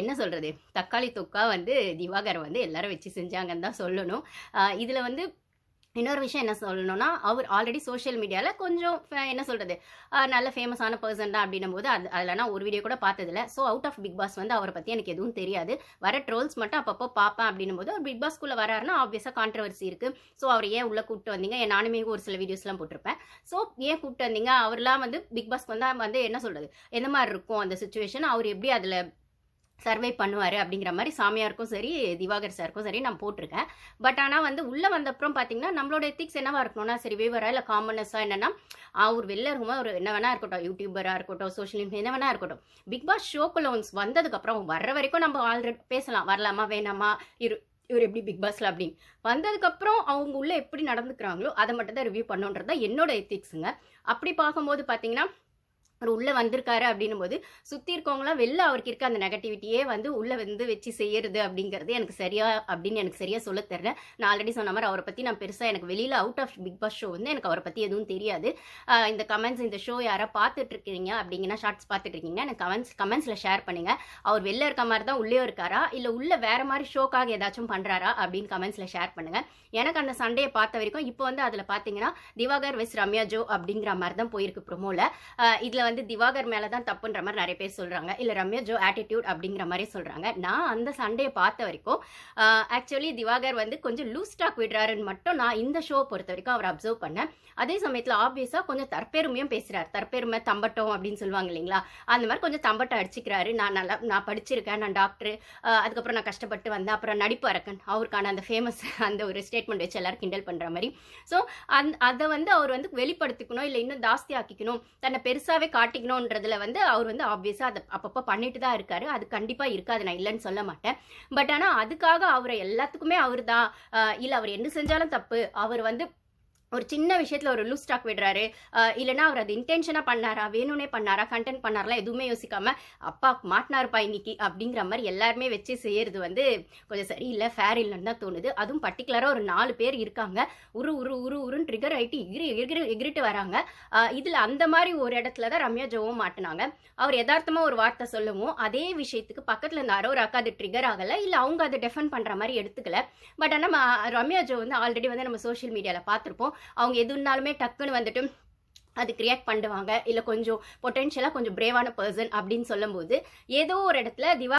என்ன சொல்கிறது தக்காளி தொக்கா வந்து திவாகர் வந்து எல்லாரும் வச்சு செஞ்சாங்கன்னு தான் சொல்லணும். இதில் வந்து இன்னொரு விஷயம் என்ன சொல்லணும்னா, அவர் ஆல்ரெடி சோஷியல் மீடியாவில் கொஞ்சம் ஃப என்ன சொல்கிறது நல்ல ஃபேமஸான பர்சன் தான் அப்படின்னும் போது அது அதில் நான் ஒரு வீடியோ கூட பார்த்ததில்ல. So out of Bigg Boss வந்து அவரை பற்றி எனக்கு எதுவும் தெரியாது. வர ட்ரோல்ஸ் மட்டும் அப்பப்போ பார்ப்பேன் அப்டின்னும்போது, அவர் பிக் பாஸ்க்குள்ளே வராருன்னா, ஆப்வியஸாக கான்ட்ரவர்சி இருக்குது ஸோ அவர் ஏன் உள்ளே கூப்பிட்டு வந்தீங்க? ஏன் நானுமே ஒரு சில வீடியோஸ்லாம் போட்டிருப்பேன். ஸோ ஏன் கூப்பிட்டு வந்தீங்க? அவர்லாம் வந்து பிக் பாஸ்க்கு வந்து வந்து என்ன சொல்கிறது எந்த மாதிரி இருக்கும் அந்த சுச்சுவேஷன் அவர் எப்படி அதில் சர்வே பண்ணுவார் அப்படிங்கிற மாதிரி சாமியாருக்கும் சரி, திவாகர் சாருக்கும் சரி நான் போட்டிருக்கேன். பட் ஆனால் வந்து உள்ளே வந்தப்புறம் பார்த்தீங்கன்னா, நம்மளோட எத்திக்ஸ் என்னவா இருக்கணும்னா, சரி வியூவரா இல்லை காமனஸாக என்னென்னா அவர் வெளில இருக்கும்போது ஒரு என்ன வேணா இருக்கட்டும். யூடியூபராக இருக்கட்டும், சோஷியல் மீடியா என்ன வேணா இருக்கட்டும். பிக் பாஸ் ஷோக்குள்ள ஒன்ஸ் வந்ததுக்கப்புறம் வர்ற வரைக்கும் நம்ம ஆல்ரெடி பேசலாம். வரலாமா? வேணாமா? இரு இவர் எப்படி பிக் பாஸில் அப்படின்னு வந்ததுக்கப்புறம் அவங்க உள்ளே எப்படி நடந்துக்கிறாங்களோ, அதை மட்டும் தான் ரிவ்யூ பண்ணுன்றது தான் என்னோட எத்திக்ஸுங்க அப்படி பார்க்கும்போது பார்த்தீங்கன்னா, அவர் உள்ளே வந்திருக்காரு அப்டின்னும்போது, சுற்றி இருக்கவங்களாம் வெளில அவருக்கு இருக்க அந்த நெகட்டிவிட்டியே வந்து உள்ளே வந்து வச்சு செய்யறது அப்படிங்கிறது எனக்கு சரியா அப்படின்னு எனக்கு சரியாக சொல்ல தெரில நான் ஆல்ரெடி சொன்ன மாதிரி அவரை பற்றி நான் பெருசாக எனக்கு வெளியில் out of Bigg Boss show வந்து எனக்கு அவரை பற்றி எதுவும் தெரியாது. இந்த கமெண்ட்ஸ் இந்த ஷோ யாராக பார்த்துட்டு இருக்கீங்க ஷார்ட்ஸ் பார்த்துட்டு எனக்கு கமெண்ட்ஸ் கமெண்ட்ஸில் ஷேர் பண்ணுங்க. அவர் வெளில இருக்க மாதிரி தான் உள்ளே இருக்காரா? இல்லை உள்ளே வேற மாதிரி ஷோக்காக ஏதாச்சும் பண்ணுறாரா அப்படின்னு கமெண்ட்ஸில் ஷேர் பண்ணுங்க. எனக்கு அந்த சண்டையை பார்த்த வரைக்கும் இப்போ வந்து அதில் பார்த்தீங்கன்னா, திவாகர் வெஸ் ரம்யா ஜோ அப்படிங்கிற மாதிரி தான் போயிருக்கு ப்ரொமோவில் இதில் இதுல வந்து திவாகர் மேலே தான் தப்புன்ற மாதிரி நிறைய பேர் சொல்கிறாங்க இல்லை ரம்யா ஜோ ஆட்டிடியூட் அப்படிங்கிற மாதிரி சொல்கிறாங்க நான் அந்த சண்டையை பார்த்த வரைக்கும், ஆக்சுவலி திவாகர் வந்து கொஞ்சம் லூஸ் டாக் விடுறாருன்னு மட்டும் நான் இந்த ஷோ பொறுத்த வரைக்கும் அவர் அப்சர்வ் பண்ணேன். அதே சமயத்தில் ஆப்வியஸாக கொஞ்சம் தற்பெருமையும் பேசுகிறார் தற்பெருமை, தம்பட்டம் அப்படின்னு சொல்லுவாங்க இல்லைங்களா? அந்த மாதிரி கொஞ்சம் தம்பட்டம் அடிச்சுக்கிறாரு. நான் நல்லா நான் படிச்சிருக்கேன். நான் டாக்டரு. அதுக்கப்புறம் நான் கஷ்டப்பட்டு வந்தேன். அப்புறம் நடிப்பு அரக்கன். அவருக்கான அந்த ஃபேமஸ் அந்த ஒரு ஸ்டேட்மெண்ட் வச்சு எல்லாரும் கிண்டல் பண்ணுற மாதிரி ஸோ அந் அதை வந்து அவர் வந்து வெளிப்படுத்திக்கணும். இல்லை இன்னும் ஜாஸ்தி ஆக்கிக்கணும். தன்னை பெருசாகவே காட்டிக்கணுன்றதுல வந்து அவர் வந்து ஆப்வியஸாக அதை அப்பப்போ பண்ணிட்டு தான் இருக்காரு. அது கண்டிப்பாக இருக்காது. நான் இல்லைன்னு சொல்ல மாட்டேன். பட் ஆனால் அதுக்காக அவரை எல்லாத்துக்குமே அவர் தான் இல்லை அவர் என்ன செஞ்சாலும் தப்பு. அவர் வந்து ஒரு சின்ன விஷயத்தில் ஒரு லூஸ் டாக் விடுறாரு. இல்லைனா அவர் அது இன்டென்ஷனாக பண்ணாரா? வேணும்னே பண்ணாரா? கன்டென்ட் பண்ணாராலாம் எதுவுமே யோசிக்காமல் அப்பா மாட்டினாருப்பா இன்னைக்கு அப்படிங்கிற மாதிரி எல்லாருமே வச்சு செய்யறது வந்து கொஞ்சம் சரியில்லை ஃபேர் இல்லைன்னு தான் தோணுது. அதுவும் பர்டிகுலராக ஒரு நாலு பேர் இருக்காங்க. உரு உரு உரு உருன்னு ட்ரிகர் ஆகிட்டு எகிரி எகிரி எகிறிட்டு வராங்க. இதில் அந்த மாதிரி ஒரு இடத்துல தான் ரம்யா ஜோவும் மாட்டினாங்க அவர் யதார்த்தமாக ஒரு வார்த்தை சொல்லவும், அதே விஷயத்துக்கு பக்கத்தில் இருந்த அக்கா அது ட்ரிகர் ஆகலை இல்லை அவங்க அதை டிஃபெண்ட் பண்ணுற மாதிரி எடுத்துக்கல. பட் ஆனால் ரம்யா ஜோ வந்து ஆல்ரெடி வந்து நம்ம சோஷியல் மீடியாவில் பார்த்துருப்போம் அவங்க எதுனாலுமே டக்குன்னு வந்துட்டு அதுக்கு ரியாக்ட் பண்ணுவாங்க. இல்லை கொஞ்சம் பொட்டென்ஷியலாக கொஞ்சம் பிரேவான பெர்சன் அப்படின்னு சொல்லும்போது, ஏதோ ஒரு இடத்துல திவா